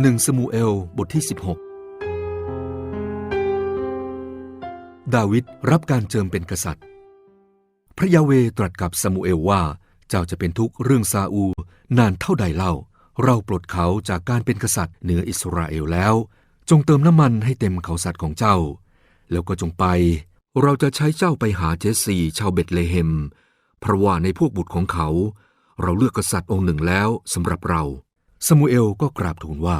หนึ่งสมูเอล บทที่ 16 ดาวิดรับการเจิมเป็นกษัตริย์ พระยาเวตรัสกับสมูเอลว่า เจ้าจะเป็นทุกข์เรื่องซาอู นานเท่าใดเล่า เราปลดเขาจากการเป็นกษัตริย์เหนืออิสราเอลแล้ว จงเติมน้ำมันให้เต็มเขาสัตว์ของเจ้า แล้วก็จงไป เราจะใช้เจ้าไปหาเจสซีชาวเบตเลเฮม เพราะว่าในพวกบุตรของเขา เราเลือกกษัตริย์องค์หนึ่งแล้วสำหรับเรา สมูเอลก็กราบทูลว่า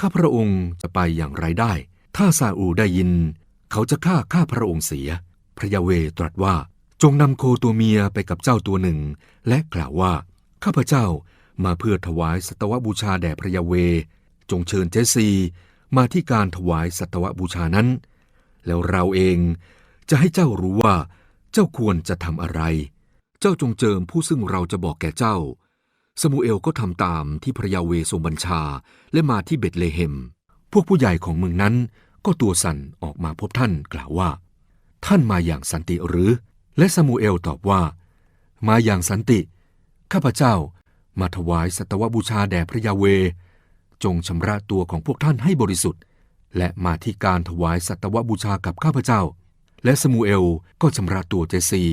ข้าพระองค์จะไปอย่างไรได้ ถ้าซาอูได้ยิน เขาจะฆ่าข้าพระองค์เสีย พระยาเวตรัสว่า จงนำโคตัวเมียไปกับเจ้าตัวหนึ่ง และกล่าวว่า ข้าพเจ้ามาเพื่อถวายสัตวบูชาแด่พระยาเว จงเชิญเจสซีมาที่การถวายสัตวบูชานั้น แล้วเราเองจะให้เจ้ารู้ว่า เจ้าควรจะทำอะไร เจ้าจงเจิมผู้ซึ่งเราจะบอกแก่เจ้า สมูเอลก็ทำตามที่พระยาเวทรงบัญชาและมาที่เบตเลเฮม พวกผู้ใหญ่ของเมืองนั้นก็ตัวสั่นออกมาพบท่านกล่าวว่า ท่านมาอย่างสันติหรือ และสมูเอลตอบว่า มาอย่างสันติ ข้าพเจ้ามาถวายสัตวบูชาแด่พระยาเว จงชำระตัวของพวกท่านให้บริสุทธิ์ และมาที่การถวายสัตวบูชากับข้าพเจ้า และสมูเอลก็ชำระตัวเจซี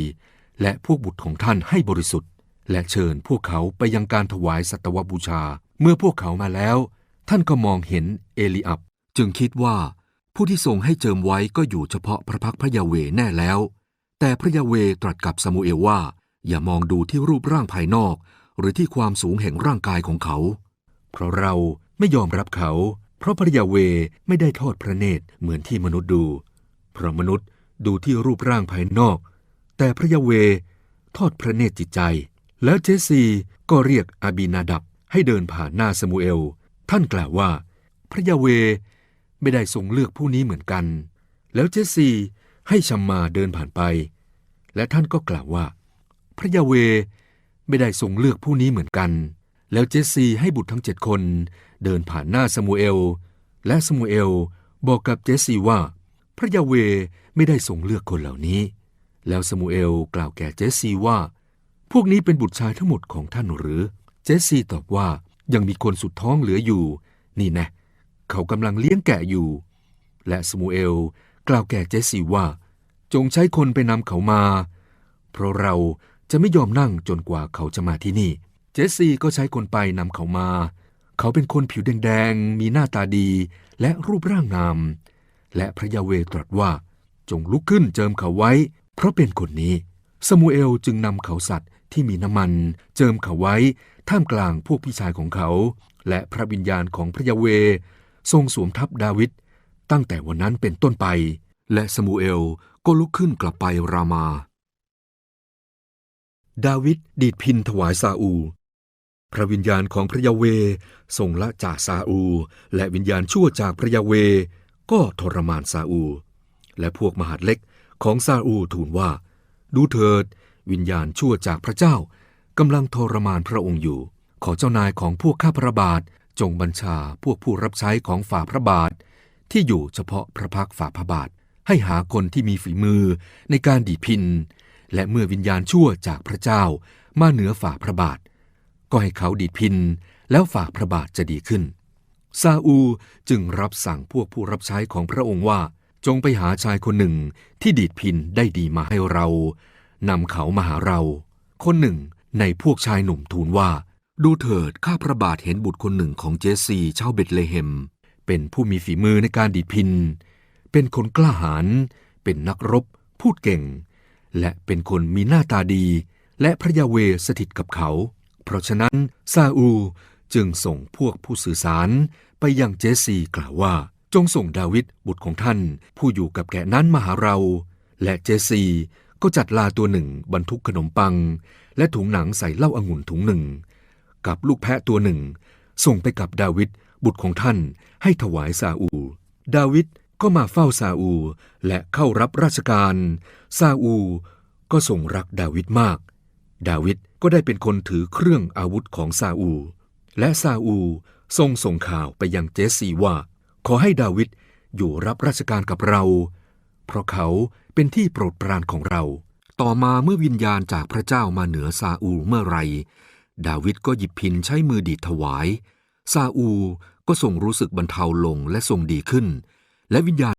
และพวกบุตรของท่านให้บริสุทธิ์ และเชิญพวกเขาไปยังการถวายสัตวบูชา เมื่อพวกเขามาแล้ว ท่านก็มองเห็นเอลีอับ จึงคิดว่า ผู้ที่ทรงให้เจิมไว้ก็อยู่เฉพาะพระพักพระยาเวแน่แล้ว แต่พระยาเวตรัสกับซามูเอลว่า อย่ามองดูที่รูปร่างภายนอก หรือที่ความสูงแห่งร่างกายของเขา เพราะเราไม่ยอมรับเขา เพราะพระยาเวไม่ได้ทอดพระเนตรเหมือนที่มนุษย์ดู เพราะมนุษย์ดูที่รูปร่างภายนอก แต่พระยาเวทอดพระเนตรจิตใจ แล้วเจสซีก็เรียกอาบีนาดับให้เดินผ่านหน้าสมูเอล ท่านกล่าวว่า พระยาเวไม่ได้ทรงเลือกผู้นี้เหมือนกัน แล้วเจสซีให้ชัมมาเดินผ่านไป และท่านก็กล่าวว่า พระยาเวไม่ได้ทรงเลือกผู้นี้เหมือนกัน แล้วเจสซีให้บุตรทั้งเจ็ดคนเดินผ่านหน้าสมูเอล และสมูเอลบอกกับเจสซีว่า พระยาเวไม่ได้ทรงเลือกคนเหล่านี้ แล้วสมูเอลกล่าวแก่เจสซีว่า พวกนี้เป็นบุตรชายทั้งหมดของท่านหรือ เจสซีตอบว่ายังมีคนสุดท้องเหลืออยู่ นี่แนะ เขากำลังเลี้ยงแกะอยู่ และสมูเอลกล่าวแก่เจสซีว่า จงใช้คนไปนำเขามา เพราะเราจะไม่ยอมนั่งจนกว่าเขาจะมาที่นี่ เจสซีก็ใช้คนไปนำเขามา เขาเป็นคนผิวแดงๆ มีหน้าตาดีและรูปร่างงาม และพระยาเวตรัสว่า จงลุกขึ้นเจิมเขาไว้ เพราะเป็นคนนี้ สมูเอลจึงนำเขาสัตว์ ที่มีน้ำมันเจิมเขาไว้ท่ามกลางพวกพี่ชายของเขา และพระวิญญาณของพระยาเว ทรงสวมทับดาวิดตั้งแต่วันนั้นเป็นต้นไป และสมูเอลก็ลุกขึ้นกลับไปรามา ดาวิดดีดพินถวายซาอู พระวิญญาณของพระยาเวทรงละจากซาอู และวิญญาณชั่วจากพระยาเวก็ทรมานซาอู และพวกมหาดเล็กของซาอูทูลว่า ดูเถิด วิญญาณชั่วจากพระเจ้ากำลังทรมานพระองค์อยู่ ขอเจ้านายของพวกข้าพระบาทจงบัญชาพวกผู้รับใช้ของฝ่าพระบาท ที่อยู่เฉพาะพระพักฝ่าพระบาท ให้หาคนที่มีฝีมือในการดีดพิน และเมื่อวิญญาณชั่วจากพระเจ้ามาเหนือฝ่าพระบาท ก็ให้เขาดีดพิน แล้วฝ่าพระบาทจะดีขึ้น ซาอูจึงรับสั่งพวกผู้รับใช้ของพระองค์ว่าจงไปหาชายคนหนึ่งที่ดีดพินได้ดีมาให้เรา นำเขามาหาเรา คนหนึ่งในพวกชายหนุ่มทูลว่า ดูเถิดข้าพระบาทเห็นบุตรคนหนึ่งของเจสซีชาวเบตเลเฮม เป็นผู้มีฝีมือในการดีดพิน เป็นคนกล้าหาญเป็นนักรบ พูดเก่ง และเป็นคนมีหน้าตาดี และพระยาเวสถิตกับเขา เพราะฉะนั้นซาอูจึงส่งพวกผู้สื่อสารไปยังเจสซีกล่าวว่า จงส่งดาวิดบุตรของท่าน ผู้อยู่กับแกะนั้นมาหาเรา และเจสซี ก็จัดลาตัวหนึ่งบรรทุกขนมปัง และถุงหนังใส่เหล้าอางุ่นถุงหนึ่ง กับลูกแพะตัวหนึ่ง ส่งไปกับดาวิดบุตรของท่านให้ถวายซาอู ดาวิดก็มาเฝ้าซาอูและเข้ารับราชการซาอูก็ทรงรักดาวิดมาก ดาวิดก็ได้เป็นคนถือเครื่องอาวุธของซาอู และซาอูทรงส่งข่าวไปยังเจสซีว่า ขอให้ดาวิดอยู่รับราชการกับเรา เพราะเขา เป็นที่โปรดปรานของเรา ต่อมาเมื่อวิญญาณจากพระเจ้ามาเหนือซาอูลเมื่อไร ดาวิดก็หยิบพินใช้มือดีดถวาย ซาอูลก็ทรงรู้สึกบรรเทาลงและทรงดีขึ้น และวิญญาณ